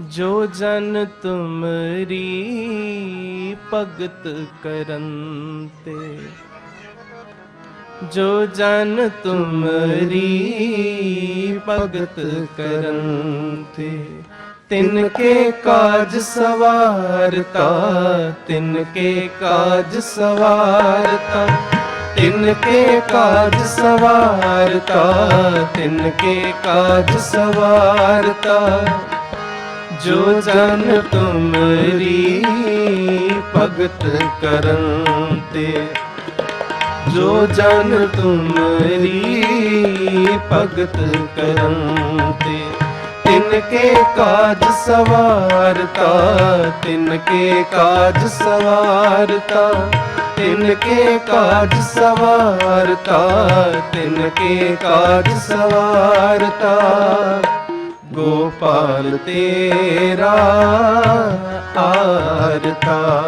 ਜੋ ਜਨ ਤੁਮਰੀ ਭਗਤ ਕਰਨ ਤੇ। ਜੋ ਜਨ ਤੁਮਰੀ ਭਗਤ ਕਰਨ ਤੇ। ਤਿਨ ਕੇ ਕਾਜ ਸਵਾਰਤਾ ਤਿਨ ਕੇ ਕਾਜ ਸਵਾਰਤਾ। ਤਿਨ ਕੇ ਕਾਜ ਸਵਾਰਤਾ ਤਿਨ ਕੇ ਕਾਜ ਸਵਾਰਤਾ। ਜੋ ਜਨ ਤੁਮਰੀ ਭਗਤ ਕਰਨ ਤੇ। ਜੋ ਜਨ ਤੁਮਰੀ ਭਗਤ ਕਰਨ ਤੇ। ਤਿਨ ਕੇ ਕਾਜ ਸਵਾਰਤਾ ਤਿਨ ਕੇ ਕਾਜ ਸਵਾਰਤਾ ਤਿਨ ਕੇ ਕਾਜ ਸਵਾਰਤਾ ਤਿਨ ਕੇ ਕਾਜ ਸਵਾਰਤਾ। ਗੋਪਾਲ ਤੇਰਾ ਆਰਤਾ।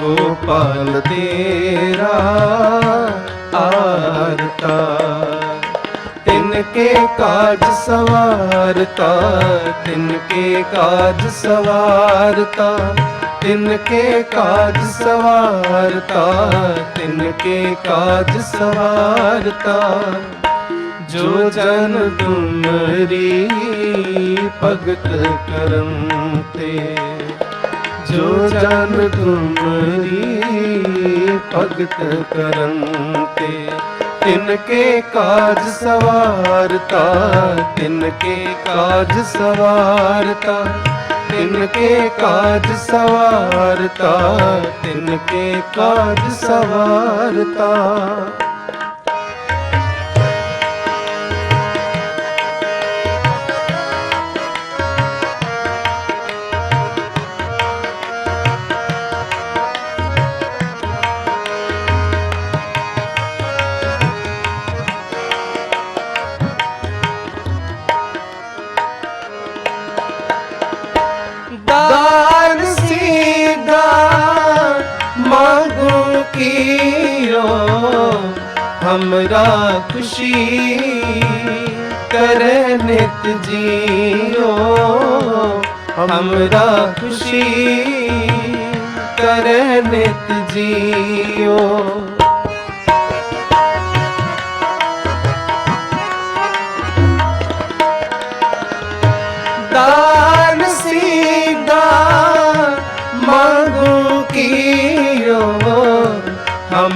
ਗੋਪਾਲ ਤੇਰਾ ਆਰਤਾ। ਤਿਨ ਕੇ ਕਾਜ ਸਵਾਰਤਾ ਤਿਨ ਕੇ ਕਾਜ ਸਵਾਰਤਾ। ਤਿਨ ਕੇ ਕਾਜ ਸਵਾਰਤਾ ਤਿਨ ਕੇ ਕਾਜ ਸਵਾਰਤਾ। ਜੋ ਜਨ ਤੁਮਰੀ ਭਗਤ ਕਰਮ ਤੇ। ਜੋ ਜਨ ਤੁਮਰੀ ਭਗਤ ਕਰਨ ਤੇ। ਤਿਨ ਕੇ ਕਾਜ ਸਵਾਰਤਾ ਤਿਨ ਕੇ ਕਾਜ ਸਵਾਰਤਾ ਤਿਨ ਕੇ हमरा खुशी करे नित जियो हमरा खुशी करे नित जियो दान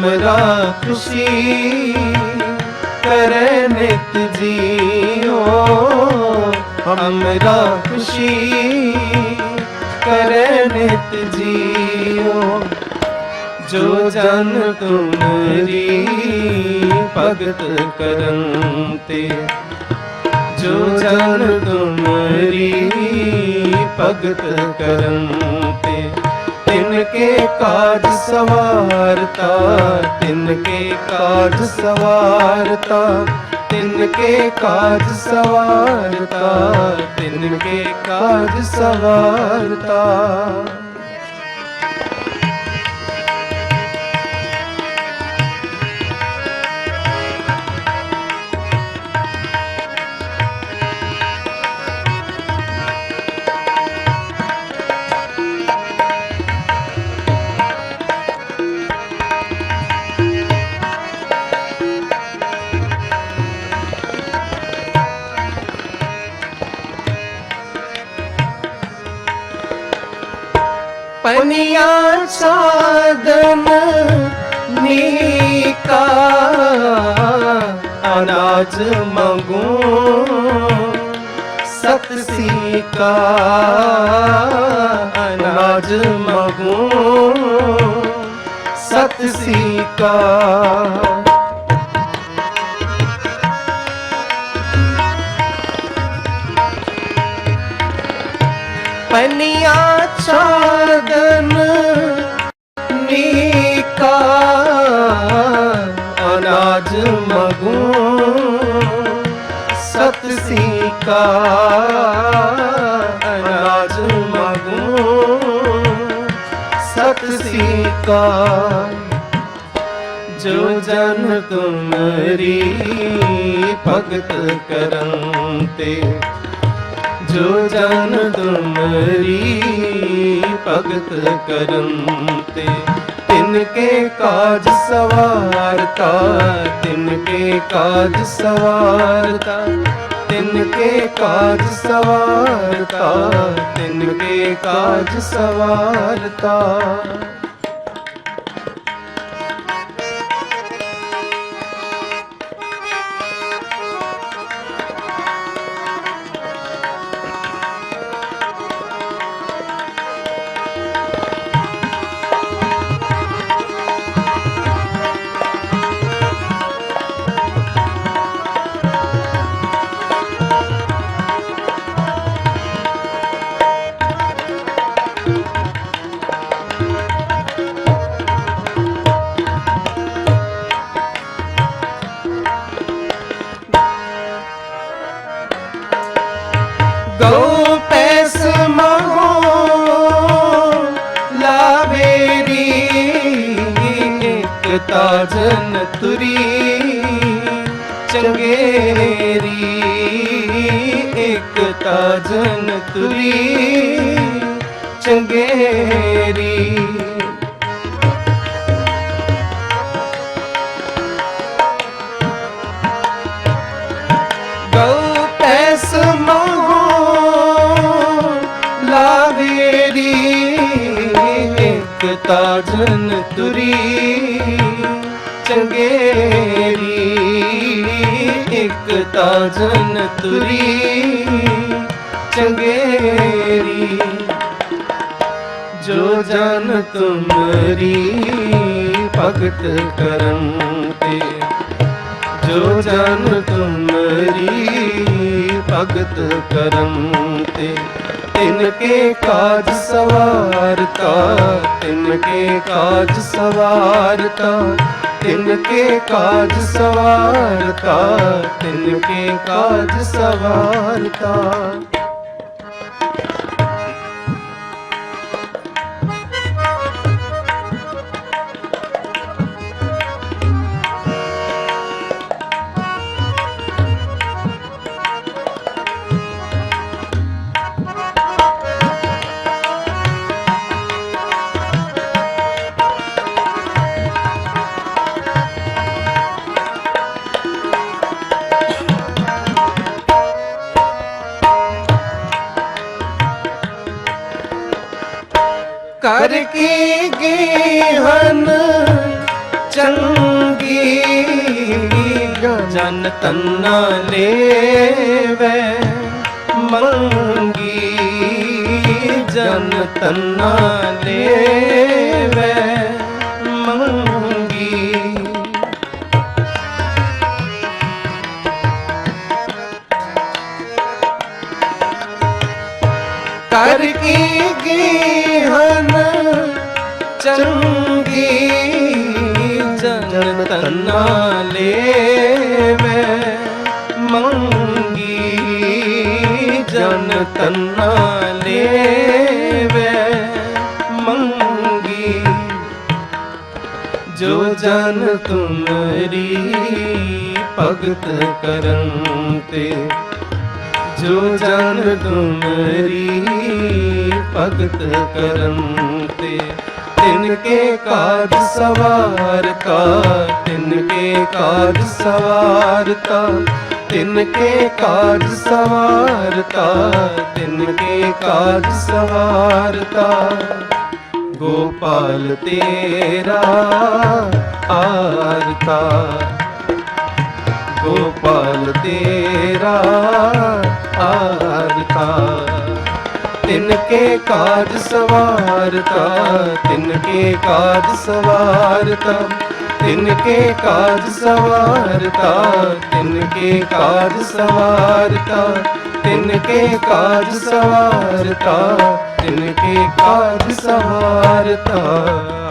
हमरा खुशी करे नित जियो हमरा खुशी करे नित जियो जो जन तुम्हारी भगत करते जो जन तुम्हारी भगत करते ਕੇ ਕਾਜ ਸਵਾਰਤਾ, ਤਿਨ ਕੇ ਕਾਜ ਸਵਾਰਤਾ, ਤਿਨ ਕੇ ਕਾਜ ਸਵਾਰਤਾ, ਤਿਨ ਕੇ ਕਾਜ ਸਵਾਰਤਾ। पनिया साधन नीका अनाज मंगू सतसी का अनाज मंगू सतसी का ਪਨੀਆ ਛਾੜਨ ਨੀਕਾ, ਅਨਾਜ ਮਗੂ, ਸਤ ਸੀਕਾ, ਅਨਾਜ ਮਗੂ, ਸਤ ਸੀਕਾ। ਜੋ ਜਨ ਤੁਮਰੀ ਭਗਤ ਕਰੰਤੇ ਜੋ ਜਨ ਤੁਮਰੀ ਭਗਤ ਕਰਨ ਤੇ ਤਿਨ ਕੇ ਕਾਜ ਸਵਾਰਤਾ ਤਿਨ ਕੇ ਕਾਜ ਸਵਾਰਤਾ ਤਿਨ ਕੇ ਕਾਜ ਸਵਾਰਤਾ ਤਿਨ ਕੇ ਕਾਜ ਸਵਾਰਤਾ। ਇੱਕ ਤਾਜਨ ਤੁਰੀ ਚੰਗੇਰੀ ਇੱਕ ਤਾਜਨ ਤੁਰੀ ਚੰਗੇਰੀ ਚੰਗੇਰੀ ਇੱਕ ਤਾਜਨ ਤੁਰੀ। ਚੰਗੇਰੀ ਜੋ ਜਨ ਤੁਮਰੀ ਭਗਤ ਕਰਮ ਤੇ। ਜੋ ਜਨ ਤੁਮਰੀ ਭਗਤ ਕਰਮ ਤੇ। ਤਿਨ ਕੇ ਕਾਜ ਸਵਾਰਤਾ, ਤਿਨ ਕੇ ਕਾਜ ਸਵਾਰਤਾ। ਤਿਨ ਕੇ ਕਾਜ ਸਵਾਰਤਾ ਤਿਨ ਕੇ ਕਾਜ ਸਵਾਰਤਾ। ਜਨ ਤੰਨਾ ਲੇਵੇ, ਮੰਗੀ ਜਨ ਤੰਨਾ ਲੇਵੇ, ਮੰਗੀ। ਕਰ ਕੀ ਗੀਹਨ ਚੰਗੀ ਜਨ ਤਨਾ ਲੇਵੇ ਜਨ ਤਨਾ ਲੇਵੇ ਮੰਗੀ ਜੋ ਜਨ ਤੁਮਰੀ ਭਗਤ ਕਰਨ ਤੇ ਜੋ ਜਨ ਤੁਮਰੀ ਭਗਤ ਕਰਮ ਤੇ ਤਿਨ ਕੇ ਕਾਜ ਸਵਾਰਤਾ ਤਿਨ ਕੇ ਕਾਜ ਸਵਾਰਤਾ ਤਿਨ ਕੇ ਕਾਜ ਸਵਾਰਤਾ, ਤਿਨ ਕੇ ਕਾਜ ਸਵਾਰਤਾ। ਗੋਪਾਲ ਤੇਰਾ ਆਰਤਾ। ਗੋਪਾਲ ਤੇਰਾ ਆਰਤਾ। ਤਿਨ ਕੇ ਕਾਜ ਸਵਾਰਤਾ, ਤਿਨ ਕੇ ਕਾਜ ਸਵਾਰਤਾ। ਤਿਨ ਕੇ ਕਾਜ ਸਵਾਰਤਾ ਤਿਨ ਕੇ ਕਾਜ ਸਵਾਰਤਾ ਤਿਨ ਕੇ ਕਾਜ ਸਵਾਰਤਾ।